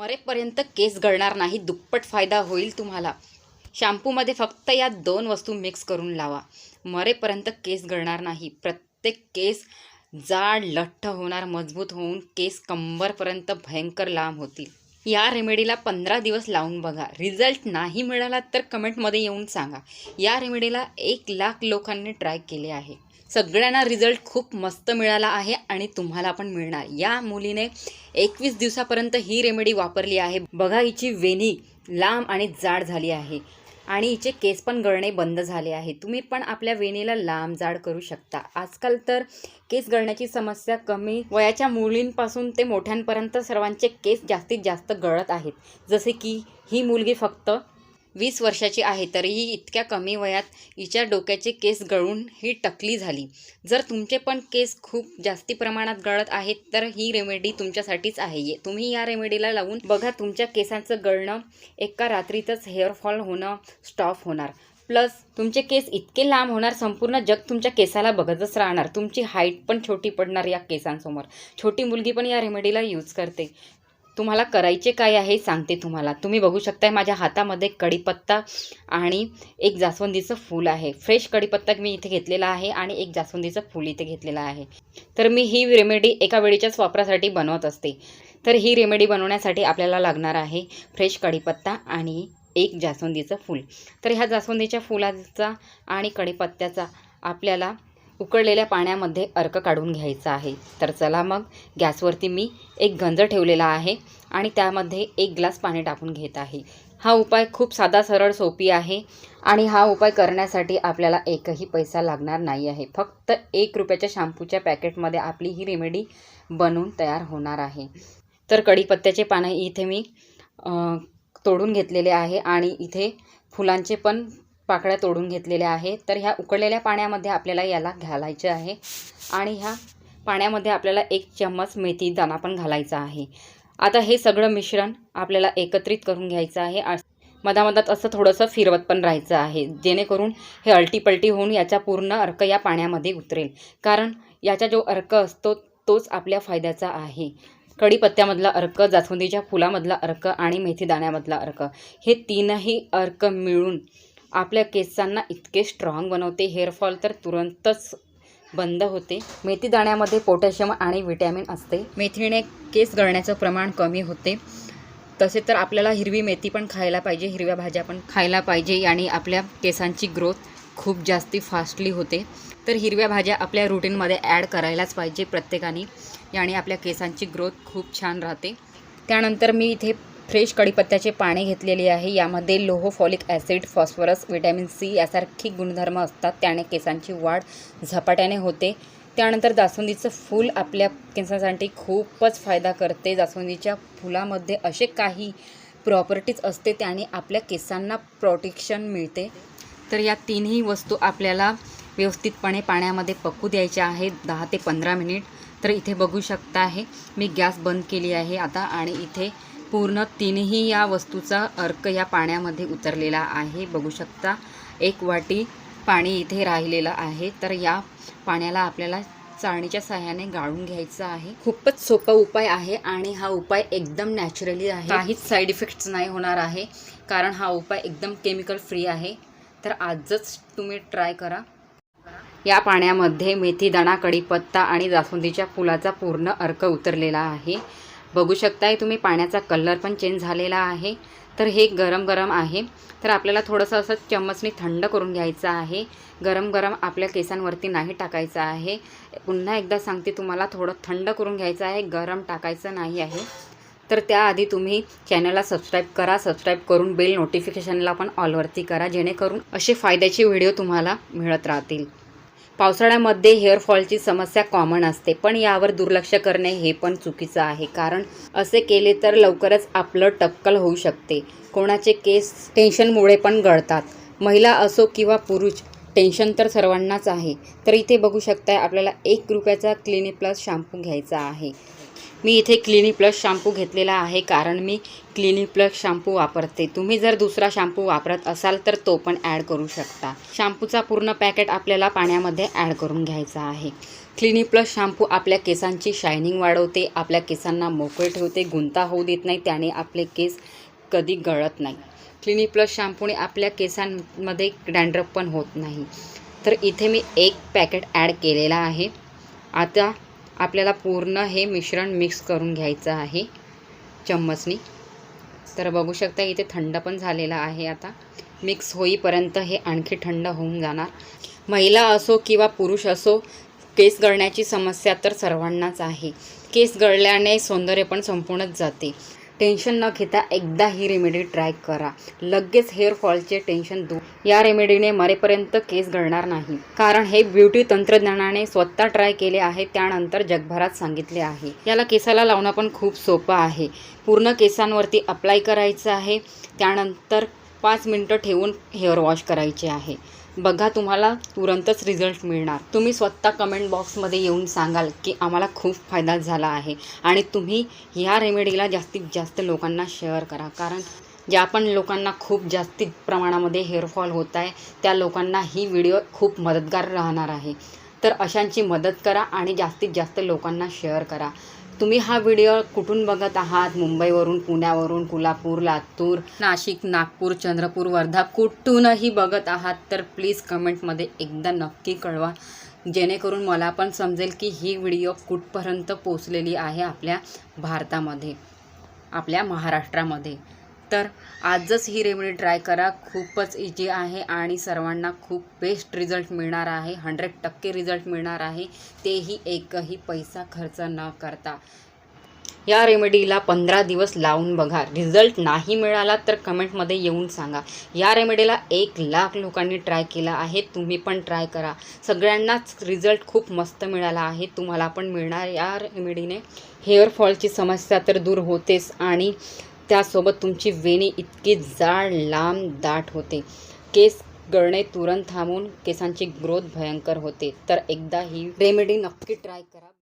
मरेपर्यंत केस गळणार नाही दुप्पट फायदा होईल तुम्हाला. शॅम्पूमध्ये फक्त या दोन वस्तू मिक्स करून लावा. मरेपर्यंत केस गळणार नाही. प्रत्येक केस जाड लठ्ठ होणार मजबूत होऊन केस कंबरपर्यंत भयंकर लांब होतील. या रेमेडीला पंधरा दिवस लावून बघा. रिझल्ट नाही मिळाला तर कमेंटमध्ये येऊन सांगा. या रेमेडीला एक लाख लोकांनी ट्राय केले आहे. सगळ्यांना रिझल्ट खूप मस्त मिळाला आहे आणि तुम्हाला पण मिळणार. या मुलीने एकवीस दिवसापर्यंत ही रेमेडी वापरली आहे. बघा हिची वेणी लांब आणि जाड झाली आहे. आणि हिचे केस पण गळणे बंद झाले आहे. तुम्ही पण आपल्या वेणीला लांब जाड करू शकता. आजकाल तर केस गळण्याची समस्या कमी. वयाच्या मुलींपासून ते मोठ्यांपर्यंत सर्वांचे केस जास्तीत जास्त गळत आहेत. जसे की ही मुलगी फक्त वीस वर्षाची आहे तरीही इतक्या कमी वयात हिच्या डोक्याचे केस गळून ही टकली झाली. जर तुमचे पण केस खूप जास्ती प्रमाणात गळत आहेत तर ही रेमेडी तुमच्यासाठीच आहे. ये- तुम्ही या रेमेडीला लावून बघा तुमच्या केसांचं गळणं एका रात्रीतच हेअरफॉल होणं स्टॉप होणार. प्लस तुमचे केस इतके लांब होणार संपूर्ण जग तुमच्या केसाला बघतच राहणार. तुमची हाईट पण छोटी पडणार या केसांसमोर. छोटी मुलगी पण या रेमेडीला यूज करते. तुम्हाला करायचे काय आहे सांगते तुम्हाला. तुम्ही बघू शकताय माझ्या हातामध्ये कढीपत्ता आणि एक जास्वंदीचं फूल आहे. फ्रेश कढीपत्ता मी इथे घेतलेला आहे आणि एक जास्वंदीचं फूल इथे घेतलेलं आहे. तर मी ही रेमेडी एका वेळेच्याच वापरासाठी बनवत असते. तर ही रेमेडी बनवण्यासाठी आपल्याला लागणार आहे फ्रेश कढीपत्ता आणि एक जास्वंदीचं फूल. तर ह्या जास्वंदीच्या फुलाचा आणि कढीपत्त्याचा आपल्याला उकळलेल्या पाण्यामध्ये अर्क काढून घ्यायचा आहे. तर चला मग गॅसवरती मी एक गंज ठेवलेला आहे आणि त्यामध्ये एक ग्लास पाणी टाकून घेत आहे. हा उपाय खूप साधा सरळ सोपी आहे आणि हा उपाय करण्यासाठी आपल्याला एकही पैसा लागणार नाही आहे. फक्त एक रुपयाच्या शॅम्पूच्या पॅकेटमध्ये आपली ही रेमेडी बनवून तयार होणार आहे. तर कढीपत्त्याचे पानं इथे मी तोडून घेतलेले आहे आणि इथे फुलांचे पण पाकळ्या तोडून घेतलेल्या आहे तर ह्या उकळलेल्या पाण्यामध्ये आपल्याला याला घालायचे आहे. आणि ह्या पाण्यामध्ये आपल्याला एक चम्मच मेथी दाणा पण घालायचा आहे. आता हे सगळं मिश्रण आपल्याला एकत्रित करून घ्यायचं आहे. मधामधात असं थोडंसं फिरवत पण राहायचं आहे. जेणेकरून हे अल्टीपल्टी होऊन याचा पूर्ण अर्क या पाण्यामध्ये उतरेल. कारण याचा जो अर्क असतो तोच आपल्या फायद्याचा आहे. कढीपत्त्यामधला अर्क जास्वंदीच्या फुलामधला अर्क आणि मेथी दाण्यामधला अर्क. हे तीनही अर्क मिळून आपल्या केसांना इतके स्ट्रॉंग बनवते. हेअरफॉल तर तुरंतच बंद होते. मेथी दाण्यामध्ये पोटॅशियम आणि विटॅमिन असते. मेथीने केस गळण्याचं प्रमाण कमी होते. तसे तर आपल्याला हिरवी मेथी पण खायला पाहिजे हिरव्या भाज्या पण खायला पाहिजे आणि आपल्या केसांची ग्रोथ खूप जास्ती फास्टली होते. तर हिरव्या भाज्या आपल्या रुटीनमध्ये ॲड करायलाच पाहिजे प्रत्येकाने. याने आपल्या केसांची ग्रोथ खूप छान राहते. त्यानंतर मी इथे फ्रेश कढीपत्त्याचे पाणी घेतलेले आहे. यामध्ये लोहो folic acid phosphorus vitamin C यासारखी गुणधर्म असतात. त्याने केसांची वाढ झपाट्याने होते. त्यानंतर जास्वंदीचं फूल आपल्या केसांसाठी खूपच फायदा करते. जास्वंदीच्या फुलामध्ये असे काही प्रॉपर्टीज असते त्याने आपल्या केसांना प्रोटेक्शन मिळते. तर या तिन्ही वस्तू आपल्याला व्यवस्थितपणे पाण्यामध्ये पकू द्यायच्या आहेत. दहा ते पंधरा मिनिट. तर इथे बघू शकता आहे मी गॅस बंद केली आहे आता आणि इथे पूर्ण तीनही या वस्तूचा अर्क या पाण्यामध्ये उतरलेला आहे. बघू शकता एक वाटी पाणी इथे राहिलेलं आहे. तर या पाण्याला आपल्याला चाळणीच्या सहाय्याने गाळून घ्यायचं आहे. खूपच सोपा उपाय आहे आणि हा उपाय एकदम नॅचरली आहे. काहीच साईड इफेक्ट्स नाही होणार आहे कारण हा उपाय एकदम केमिकल फ्री आहे. तर आजच तुम्ही ट्राय करा. या पाण्यामध्ये मेथी दाणा कढीपत्ता आणि जास्वंदीच्या फुलाचा पूर्ण अर्क उतरलेला आहे. बघू शकताय तुम्ही पाण्याचा कलर पण चेंज झालेला आहे. तर हे गरम गरम आहे. तर आपल्याला थोडंसं असं चम्मचने थंड करून घ्यायचं आहे. गरम गरम आपल्या केसांवरती नाही टाकायचं आहे. पुन्हा एकदा सांगते तुम्हाला थोडं थंड करून घ्यायचं आहे गरम टाकायचं नाही आहे. तर त्याआधी तुम्ही चॅनलला सबस्क्राईब करा सबस्क्राईब करून बेल नोटिफिकेशनला पण ऑलवरती करा जेणेकरून असे फायद्याचे व्हिडिओ तुम्हाला मिळत राहतील. पावसाळ्यामध्ये हेअरफॉलची समस्या कॉमन असते पण यावर दुर्लक्ष करणे हे पण चुकीचं आहे. कारण असे केले तर लवकरच आपलं टक्कल होऊ शकते. कोणाचे केस टेन्शनमुळे पण गळतात. महिला असो किंवा पुरुष टेन्शन तर सर्वांनाच आहे. तर इथे बघू शकताय आपल्याला एक रुपयाचा क्लिनिक प्लस शॅम्पू घ्यायचा आहे. मी इथे क्लिनिक प्लस शॅम्पू घेतलेला आहे कारण मी क्लिनिक प्लस शॅम्पू वापरते. तुम्ही जर दुसरा शॅम्पू वापरत असाल तर तो पण ॲड करू शकता. शॅम्पूचा पूर्ण पॅकेट आपल्याला पाण्यामध्ये ॲड करून घ्यायचा आहे. क्लिनिक प्लस शॅम्पू आपल्या केसांची शायनिंग वाढवते आपल्या केसांना मोकळे ठेवते गुंता होऊ देत नाही त्याने आपले केस कधी गळत नाही. क्लिनिक प्लस शॅम्पूने आपल्या केसांमध्ये डँड्रप पण होत नाही. तर इथे मी एक पॅकेट ॲड केलेला आहे. आता आपल्याला पूर्ण हे मिश्रण मिक्स करून घ्यायचं आहे चम्मचनी. तर बघू शकता इथे थंड पण झालेलं आहे आता. मिक्स होईपर्यंत हे आणखी थंड होऊन जाणार. महिला असो किंवा पुरुष असो केस गळण्याची समस्या तर सर्वांनाच आहे. केस गळल्याने सौंदर्य पण संपूर्णच जाते. टेन्शन न घेता एकदा ही रेमेडी ट्राय करा. लगेच हेअर फॉलचे टेन्शन दूर. या रेमेडीने मरेपर्यंत केस गळणार नाही. कारण हे ब्युटी तंत्रज्ञानाने स्वतः ट्राय केले आहे त्यानंतर जगभरात सांगितले आहे. याला केसाला लावणं पण खूप सोपं आहे. पूर्ण केसांवरती अप्लाय करायचं आहे. त्यानंतर पाच मिनटं ठेवून हेअर वॉश करायचे आहे. बघा तुम्हाला तुरंतच रिझल्ट मिळणार. तुम्ही स्वतः कमेंट बॉक्समध्ये येऊन सांगाल की आम्हाला खूप फायदा झाला आहे आणि तुम्ही ह्या रेमेडीला जास्तीत जास्त लोकांना शेअर करा. कारण ज्या पण लोकांना खूप जास्तीत प्रमाणामध्ये हेअरफॉल होत आहे त्या लोकांना ही व्हिडिओ खूप मदतगार राहणार आहे. तर अशांची मदत करा आणि जास्तीत जास्त लोकांना शेअर करा. तुम्ही हा व्हिडिओ कुठून बघत आहात? मुंबईवरून पुण्यावरून कोल्हापूर लातूर? नाशिक नागपूर चंद्रपूर वर्धा कुठूनही बघत आहात? तर प्लीज कमेंटमध्ये एकदा नक्की कळवा. जेणेकरून मला पण समजेल की ही व्हिडिओ कुठपर्यंत पोचलेली आहे आपल्या भारतामध्ये आपल्या महाराष्ट्रामध्ये. तर आजच ही रेमेडी ट्राय करा. खूपच इजी आहे आणि सर्वांना खूप बेस्ट रिझल्ट मिळणार आहे. हंड्रेड टक्के रिझल्ट मिळणार आहे. तेही एकही पैसा खर्च न करता. या रेमेडीला पंधरा दिवस लावून बघा. रिझल्ट नाही मिळाला तर कमेंटमध्ये येऊन सांगा. या रेमेडीला एक लाख लोकांनी ट्राय केला आहे. तुम्ही पण ट्राय करा. सगळ्यांनाच रिझल्ट खूप मस्त मिळाला आहे. तुम्हाला पण मिळणार या रेमेडीने. हेअरफॉलची समस्या तर दूर होतेच आणि त्यासोबत तुमची वेणी इतकी जाड लांब दाट होते. केस गळणे तुरंत थांबून केसांची ग्रोथ भयंकर होते. तर एकदा ही रेमेडी नक्की ट्राय करा.